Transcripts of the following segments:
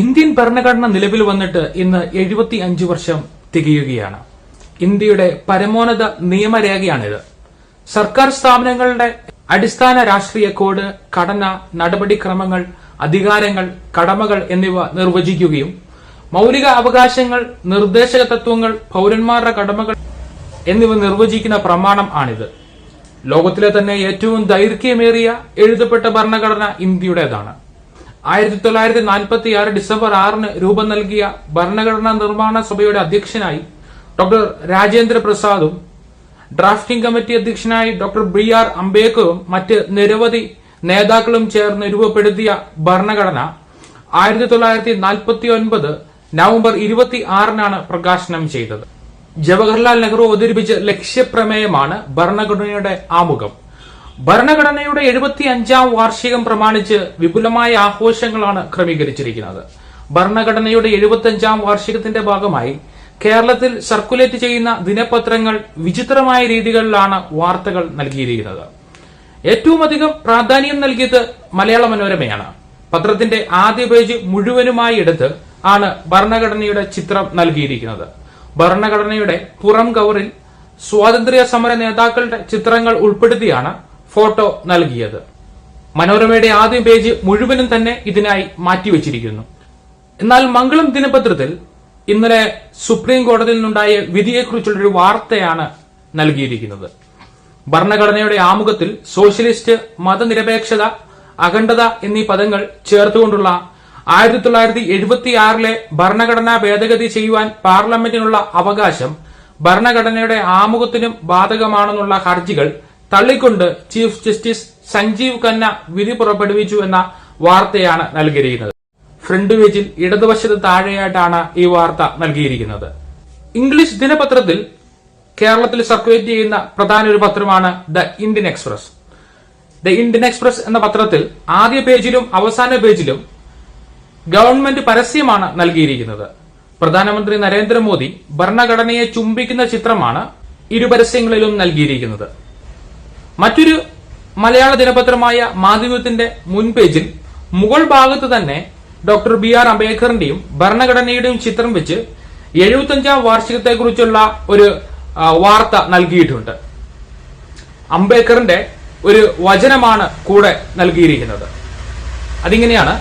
Indian ഭരണഘടന നിലവിൽ വന്നിട്ട് ഇന്ന് എഴുപത്തി അഞ്ച് വർഷം തികയുകയാണ്. ഇന്ത്യയുടെ പരമോന്നത നിയമരേഖയാണിത്. സർക്കാർ സ്ഥാപനങ്ങളുടെ അടിസ്ഥാന രാഷ്ട്രീയ കോഡ് ഘടന നടപടിക്രമങ്ങൾ അധികാരങ്ങൾ കടമകൾ എന്നിവ നിർവചിക്കുകയും മൌലിക അവകാശങ്ങൾ നിർദ്ദേശക തത്വങ്ങൾ പൌരന്മാരുടെ കടമകൾ എന്നിവ നിർവചിക്കുന്ന പ്രമാണം ആണിത്. ലോകത്തിലെ തന്നെ ഏറ്റവും ദൈർഘ്യമേറിയ എഴുതപ്പെട്ട ഭരണഘടന ഇന്ത്യയുടേതാണ്. ആയിരത്തി തൊള്ളായിരത്തി നാൽപ്പത്തി ആറ് ഡിസംബർ ആറിന് രൂപം നൽകിയ ഭരണഘടനാ നിർമ്മാണ സഭയുടെ അധ്യക്ഷനായി ഡോക്ടർ രാജേന്ദ്ര പ്രസാദും ഡ്രാഫ്റ്റിംഗ് കമ്മിറ്റി അധ്യക്ഷനായി ഡോക്ടർ ബി ആർ അംബേദ്കറും മറ്റ് നിരവധി നേതാക്കളും ചേർന്ന് രൂപപ്പെടുത്തിയ ഭരണഘടന ആയിരത്തി തൊള്ളായിരത്തി നാൽപ്പത്തി ഒൻപത് നവംബർ ഇരുപത്തി ആറിനാണ് പ്രകാശനം ചെയ്തത്. ജവഹർലാൽ നെഹ്റു അവതരിപ്പിച്ച ലക്ഷ്യപ്രമേയമാണ് ഭരണഘടനയുടെ ആമുഖം. ഭരണഘടനയുടെ എഴുപത്തി അഞ്ചാം വാർഷികം പ്രമാണിച്ച് വിപുലമായ ആഘോഷങ്ങളാണ് ക്രമീകരിച്ചിരിക്കുന്നത്. ഭരണഘടനയുടെ എഴുപത്തി അഞ്ചാം വാർഷികത്തിന്റെ ഭാഗമായി കേരളത്തിൽ സർക്കുലേറ്റ് ചെയ്യുന്ന ദിനപത്രങ്ങൾ വിചിത്രമായ രീതികളിലാണ് വാർത്തകൾ നൽകിയിരിക്കുന്നത്. ഏറ്റവും അധികം പ്രാധാന്യം നൽകിയത് മലയാള മനോരമയാണ്. പത്രത്തിന്റെ ആദ്യ പേജ് മുഴുവനുമായി എടുത്ത് ആണ് ഭരണഘടനയുടെ ചിത്രം നൽകിയിരിക്കുന്നത്. ഭരണഘടനയുടെ പുറം കവറിൽ സ്വാതന്ത്ര്യ സമര നേതാക്കളുടെ ചിത്രങ്ങൾ ഉൾപ്പെടുത്തിയാണ് ഫോട്ടോ നൽകിയത്. മനോരമയുടെ ആദ്യ പേജ് മുഴുവനും തന്നെ ഇതിനായി മാറ്റിവെച്ചിരിക്കുന്നു. എന്നാൽ മംഗളം ദിനപത്രത്തിൽ ഇന്നലെ സുപ്രീം കോടതിയിൽ നിന്നുണ്ടായ വിധിയെക്കുറിച്ചുള്ളൊരു വാർത്തയാണ് നൽകിയിരിക്കുന്നത്. ഭരണഘടനയുടെ ആമുഖത്തിൽ സോഷ്യലിസ്റ്റ് മതനിരപേക്ഷത അഖണ്ഡത എന്നീ പദങ്ങൾ ചേർത്തുകൊണ്ടുള്ള ആയിരത്തി തൊള്ളായിരത്തി എഴുപത്തി ആറിലെ ഭരണഘടനാ ഭേദഗതി ചെയ്യുവാൻ പാർലമെന്റിനുള്ള അവകാശം ഭരണഘടനയുടെ ആമുഖത്തിനും ബാധകമാണെന്നുള്ള ഹർജികൾ തള്ളിക്കൊണ്ട് ചീഫ് ജസ്റ്റിസ് സഞ്ജീവ് ഖന്ന വിധി പുറപ്പെടുവിച്ചു എന്ന വാർത്തയാണ് നൽകിയിരിക്കുന്നത്. ഫ്രണ്ട് പേജിൽ ഇടതുവശത്ത് താഴെയായിട്ടാണ് ഈ വാർത്ത നൽകിയിരിക്കുന്നത്. ഇംഗ്ലീഷ് ദിനപത്രത്തിൽ കേരളത്തിൽ സർക്കുലേറ്റ് ചെയ്യുന്ന പ്രധാന ഒരു പത്രമാണ് the Indian Express. The Indian Express എന്ന പത്രത്തിൽ ആദ്യ പേജിലും അവസാന പേജിലും ഗവൺമെന്റ് പരസ്യമാണ് നൽകിയിരിക്കുന്നത്. പ്രധാനമന്ത്രി നരേന്ദ്രമോദി ഭരണഘടനയെ ചുംബിക്കുന്ന ചിത്രമാണ് ഇരു പരസ്യങ്ങളിലും നൽകിയിരിക്കുന്നത്. മറ്റൊരു മലയാള ദിനപത്രമായ മാധ്യമത്തിന്റെ മുൻ പേജിൽ മുകൾ ഭാഗത്ത് തന്നെ ഡോക്ടർ ബി ആർ അംബേദ്കറിന്റെയും ഭരണഘടനയുടെയും ചിത്രം വെച്ച് എഴുപത്തഞ്ചാം വാർഷികത്തെക്കുറിച്ചുള്ള ഒരു വാർത്ത നൽകിയിട്ടുണ്ട്. അംബേദ്കറിന്റെ ഒരു വചനമാണ് കൂടെ നൽകിയിരിക്കുന്നത്. അതിങ്ങനെയാണ്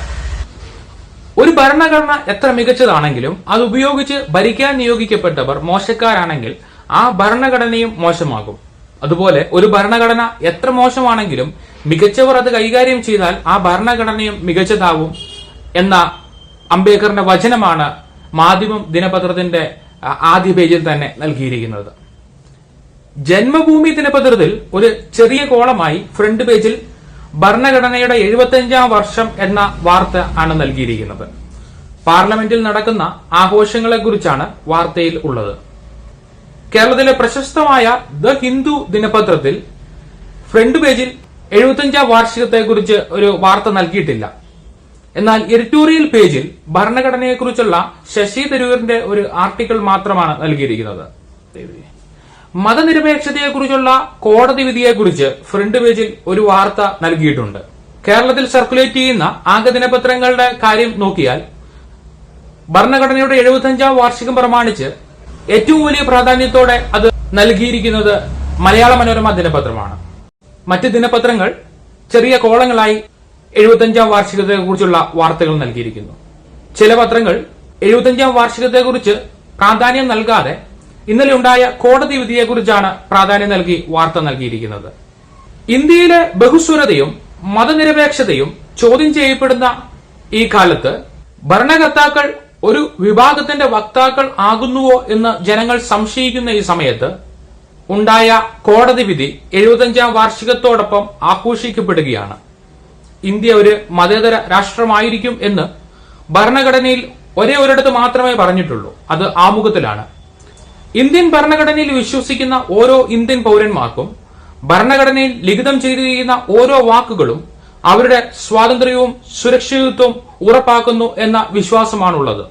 ഒരു ഭരണഘടന എത്ര മികച്ചതാണെങ്കിലും അത് ഉപയോഗിച്ച് ഭരിക്കാൻ നിയോഗിക്കപ്പെട്ടവർ മോശക്കാരാണെങ്കിൽ ആ ഭരണഘടനയും മോശമാകും. അതുപോലെ ഒരു ഭരണഘടന എത്ര മോശമാണെങ്കിലും മികച്ചവർ അത് കൈകാര്യം ചെയ്താൽ ആ ഭരണഘടനയും മികച്ചതാവും എന്ന അംബേദ്കറിന്റെ വചനമാണ് മാധ്യമം ദിനപത്രത്തിന്റെ ആദ്യ പേജിൽ തന്നെ നൽകിയിരിക്കുന്നത്. ജന്മഭൂമി ദിനപത്രത്തിൽ ഒരു ചെറിയ കോളമായി ഫ്രണ്ട് പേജിൽ ഭരണഘടനയുടെ എഴുപത്തിയഞ്ചാം വർഷം എന്ന വാർത്ത ആണ് നൽകിയിരിക്കുന്നത്. പാർലമെന്റിൽ നടക്കുന്ന ആഘോഷങ്ങളെക്കുറിച്ചാണ് വാർത്തയിൽ ഉള്ളത്. കേരളത്തിലെ പ്രശസ്തമായ ദ ഹിന്ദു ദിനപത്രത്തിൽ ഫ്രണ്ട് പേജിൽ എഴുപത്തിയഞ്ചാം വാർഷികത്തെക്കുറിച്ച് ഒരു വാർത്ത നൽകിയിട്ടില്ല. എന്നാൽ എഡിറ്റോറിയൽ പേജിൽ ഭരണഘടനയെക്കുറിച്ചുള്ള ശശി തരൂരിന്റെ ഒരു ആർട്ടിക്കിൾ മാത്രമാണ് നൽകിയിരിക്കുന്നത്. മതനിരപേക്ഷതയെക്കുറിച്ചുള്ള കോടതി വിധിയെക്കുറിച്ച് ഫ്രണ്ട് പേജിൽ ഒരു വാർത്ത നൽകിയിട്ടുണ്ട്. കേരളത്തിൽ സർക്കുലേറ്റ് ചെയ്യുന്ന ആകെ ദിനപത്രങ്ങളുടെ കാര്യം നോക്കിയാൽ ഭരണഘടനയുടെ എഴുപത്തിയഞ്ചാം വാർഷികം പ്രമാണിച്ച് ഏറ്റവും വലിയ പ്രാധാന്യത്തോടെ അത് നൽകിയിരിക്കുന്നത് മലയാള മനോരമ ദിനപത്രമാണ്. മറ്റ് ദിനപത്രങ്ങൾ ചെറിയ കോളങ്ങളായി എഴുപത്തിയഞ്ചാം വാർഷികത്തെക്കുറിച്ചുള്ള വാർത്തകൾ നൽകിയിരിക്കുന്നു. ചില പത്രങ്ങൾ എഴുപത്തിയഞ്ചാം വാർഷികത്തെക്കുറിച്ച് പ്രാധാന്യം നൽകാതെ ഇന്നലെ ഉണ്ടായ കോടതി വിധിയെക്കുറിച്ചാണ് പ്രാധാന്യം നൽകി വാർത്ത നൽകിയിരിക്കുന്നത്. ഇന്ത്യയിലെ ബഹുസ്വരതയും മതനിരപേക്ഷതയും ചോദ്യം ചെയ്യപ്പെടുന്ന ഈ കാലത്ത് ഭരണകർത്താക്കൾ ഒരു വിഭാഗത്തിന്റെ വക്താക്കൾ ആകുന്നുവോ എന്ന് ജനങ്ങൾ സംശയിക്കുന്ന ഈ സമയത്ത് ഉണ്ടായ കോടതി വിധി എഴുപത്തഞ്ചാം വാർഷികത്തോടൊപ്പം ആഘോഷിക്കപ്പെടുകയാണ്. ഇന്ത്യ ഒരു മതേതര രാഷ്ട്രമായിരിക്കും എന്ന് ഭരണഘടനയിൽ ഒരേ ഒരിടത്ത് മാത്രമേ പറഞ്ഞിട്ടുള്ളൂ. അത് ആമുഖത്തിലാണ്. ഇന്ത്യൻ ഭരണഘടനയിൽ വിശ്വസിക്കുന്ന ഓരോ ഇന്ത്യൻ പൗരന്മാർക്കും ഭരണഘടനയിൽ ലിഖിതം ചെയ്തിരിക്കുന്ന ഓരോ വാക്കുകളും അവരുടെ സ്വാതന്ത്ര്യവും സുരക്ഷിതത്വവും ഉറപ്പാക്കുന്നു എന്ന വിശ്വാസമാണുള്ളത്.